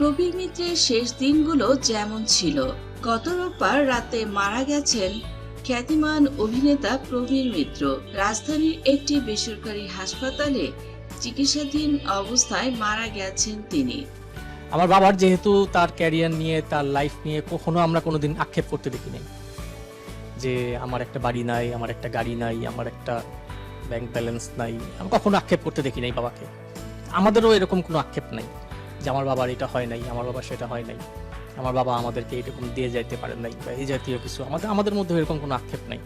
প্রবীর মিত্রের শেষ দিনগুলো যেমন ছিল। গত রোববার রাতে মারা গেছেন খ্যাতিমান অভিনেতা প্রবীর মিত্র। রাজধানীর একটি বেসরকারি হাসপাতালে চিকিৎসাধীন অবস্থায় মারা গেছেন তিনি। আমার বাবার যেহেতু তার ক্যারিয়ার নিয়ে, তার লাইফ নিয়ে কখনো আমরা কোনোদিন আক্ষেপ করতে দেখি নাই যে আমার একটা বাড়ি নাই, আমার একটা গাড়ি নাই, আমার একটা ব্যাংক ব্যালেন্স নাই, আমি কখনো আক্ষেপ করতে দেখি নাই বাবাকে। আমাদেরও এরকম কোনো আক্ষেপ নাই। যে আমার বাবার এটা হয় নাই, আমার বাবার সেটা হয় নাই। আমার বাবা আমাদেরকে এরকম দিয়ে যাইতে পারেন নাই বা এই জাতীয় কিছু। আমাদের আমাদের মধ্যে এরকম কোনো আক্ষেপ নাই।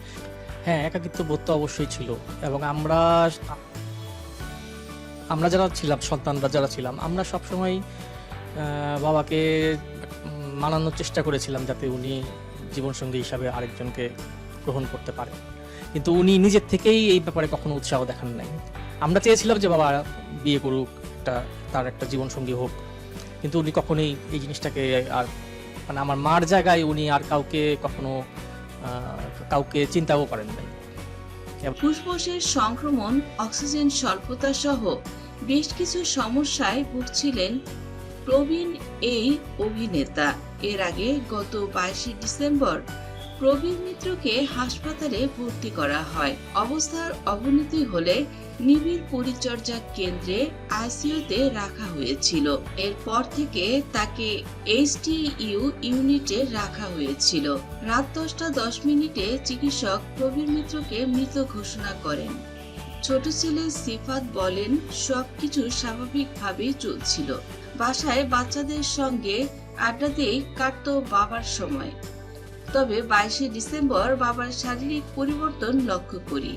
হ্যাঁ একাকিত্ব বোধ তো অবশ্যই ছিল এবং আমরা আমরা যারা ছিলাম সন্তানরা যারা ছিলাম, আমরা সবসময় বাবাকে মানানোর চেষ্টা করেছিলাম যাতে উনি জীবনসঙ্গী হিসাবে আরেকজনকে গ্রহণ করতে পারে। কিন্তু উনি নিজের থেকেই এই ব্যাপারে কখনো উৎসাহ দেখান নাই। আমরা চেয়েছিলাম যে বাবা বিয়ে করুক, একটা, তার একটা জীবনসঙ্গী হোক। কিন্তু উনি কখনোই এই জিনিসটাকে আর মানে আমার মার জায়গায় উনি আর কাউকে কখনো কাউকে চিন্তাও করেন নাই। ফুসফুসের সংক্রমণ, অক্সিজেন স্বল্পতা সহ বেশ কিছু সমস্যায় ভুগছিলেন প্রবীণ এই অভিনেতা। এর আগে গত বাইশে ডিসেম্বর প্রবীণ মিত্রকে হাসপাতালে ভর্তি করা হয়। অবস্থার অবনতি হলে নিবিড় পরিচর্যা কেন্দ্রে আইসিইউতে রাখা হয়েছিল। এরপর থেকে তাকে এইচটিইউ ইউনিটে রাখা হয়েছিল। রাত দশটা দশ মিনিটে চিকিৎসক প্রবীর মিত্রকে মৃত ঘোষণা করেন। ছোট ছেলে সিফাত বলেন, সবকিছু স্বাভাবিকভাবেই চলছিল। বাসায় বাচ্চাদের সঙ্গে আড্ডাতেই কাটতো বাবার সময়। তবে বাইশে ডিসেম্বর বাবার শারীরিক পরিবর্তন লক্ষ্য করি।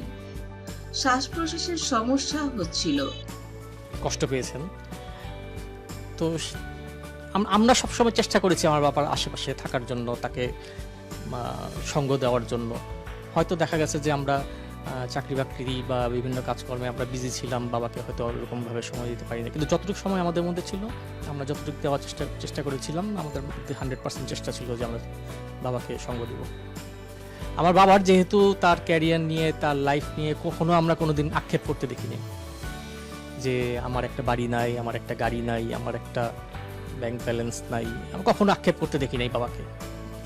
শ্বাস প্রশ্বাসের সমস্যা হচ্ছিল। কষ্ট পেয়েছেন। তো আমরা সবসময় চেষ্টা করেছি আমার বাবার আশেপাশে থাকার জন্য, তাকে সঙ্গ দেওয়ার জন্য। হয়তো দেখা গেছে যে আমরা চাকরি বাকরি বা বিভিন্ন কাজকর্মে আমরা বিজি ছিলাম, বাবাকে হয়তো ওরকমভাবে সময় দিতে পারিনি। কিন্তু যতটুকু সময় আমাদের মধ্যে ছিল, আমরা যতটুকু দেওয়ার চেষ্টা চেষ্টা করেছিলাম, আমাদের মধ্যে হান্ড্রেড পার্সেন্ট চেষ্টা ছিল যে আমরা বাবাকে সঙ্গ দেব। আমার বাবার যেহেতু তার ক্যারিয়ার নিয়ে, তার লাইফ নিয়ে কখনো আমরা কোনো দিন আক্ষেপ করতে দেখিনি। যে আমার একটা বাড়ি নাই, আমার একটা গাড়ি নাই, আমার একটা ব্যাংক ব্যালেন্স নাই আমি কখনো আক্ষেপ করতে দেখি নাই বাবাকে।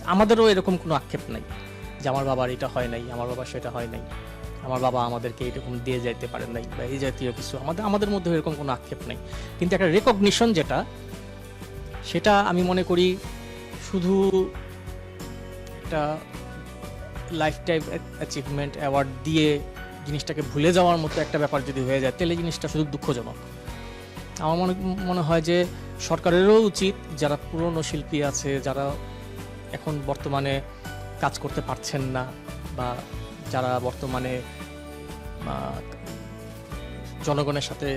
আমাদেরও এরকম কোনো আক্ষেপ নাই যে আমার বাবার এটা হয় নাই, আমার বাবার সেটা হয় নাই। আমার বাবা আমাদেরকে এরকম দিয়ে যাইতে পারেন নাই বা এই জাতীয় কিছু। আমাদের আমাদের মধ্যে এরকম কোনো আক্ষেপ নেই। কিন্তু একটা রেকগনিশন যেটা, সেটা আমি মনে করি শুধু একটা লাইফ টাইম অ্যাচিভমেন্ট অ্যাওয়ার্ড দিয়ে জিনিসটাকে ভুলে যাওয়ার মতো একটা ব্যাপার যদি হয়ে যায়, তাহলে জিনিসটা শুধু দুঃখজনক। আমার মনে মনে হয় যে সরকারেরও উচিত, যারা পুরনো শিল্পী আছে, যারা এখন বর্তমানে কাজ করতে পারছেন না বা যারা বর্তমানে জনগণের সাথে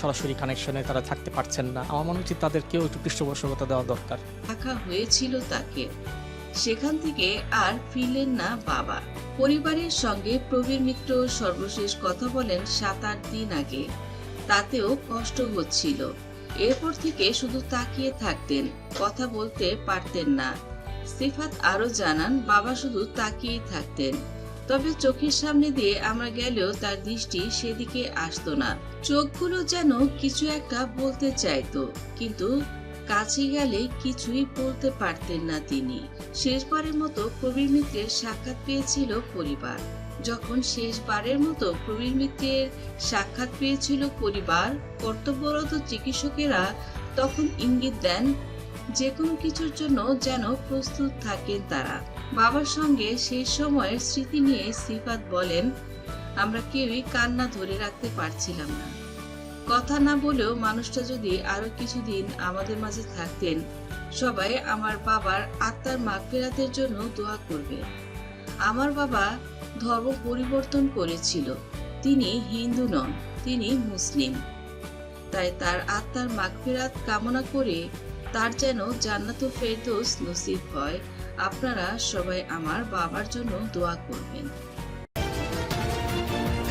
সরাসরি কানেকশনে তারা থাকতে পারছেন না। আমার মনে উচিত তাদেরকেও একটু পৃষ্ঠপোষকতা দেওয়া দরকার। রাখা হয়েছিল তাকে। সেখান থেকে আর ফিরলেন না বাবা। পরিবারের সঙ্গে প্রবীর মিত্র সর্বশেষ কথা বলেন সাত আট দিন আগে। তাতেও কষ্ট হচ্ছিল। এরপর থেকে শুধু তাকিয়ে থাকতেন, কথা বলতে পারতেন না। সিফাত আরও জানান, বাবা শুধু তাকিয়েই থাকতেন। তবে চোখের সামনে দিয়ে আমরা গেলেও তার দৃষ্টি সেদিকে আসতো না। চোখগুলো যেন কিছু একটা বলতে চাইতো, কিন্তু কাছে গেলে কিছুই বলতে পারতেন না তিনি। শেষবারের মতো প্রবীর মিত্রের সাক্ষাৎ পেয়েছিল পরিবার। যখন শেষবারের মতো প্রবীর মিত্রের সাক্ষাৎ পেয়েছিল পরিবার, কর্তব্যরত চিকিৎসকেরা তখন ইঙ্গিত দেন যে কোনো কিছুর জন্য যেন প্রস্তুত থাকেন তারা। বাবার সঙ্গে সেই সময়ের স্মৃতি নিয়ে সিফাত বলেন, আমরা কেউই কান্না ধরে রাখতে পারছিলাম না। কথা না বলেও মানুষটা যদি আরও কিছুদিন আমাদের মাঝে থাকতেন, সবাই আমার বাবার আত্মার মাগফিরাতের জন্য দোয়া করবে। আমার বাবা ধর্ম পরিবর্তন করেছিল। তিনি হিন্দু নন, তিনি মুসলিম। তাই তার আত্মার মাগফিরাত কামনা করে তার যেন জান্নাত ফেরদৌস নসিব হয়। আপনারা সবাই আমার বাবার জন্য দোয়া করবেন।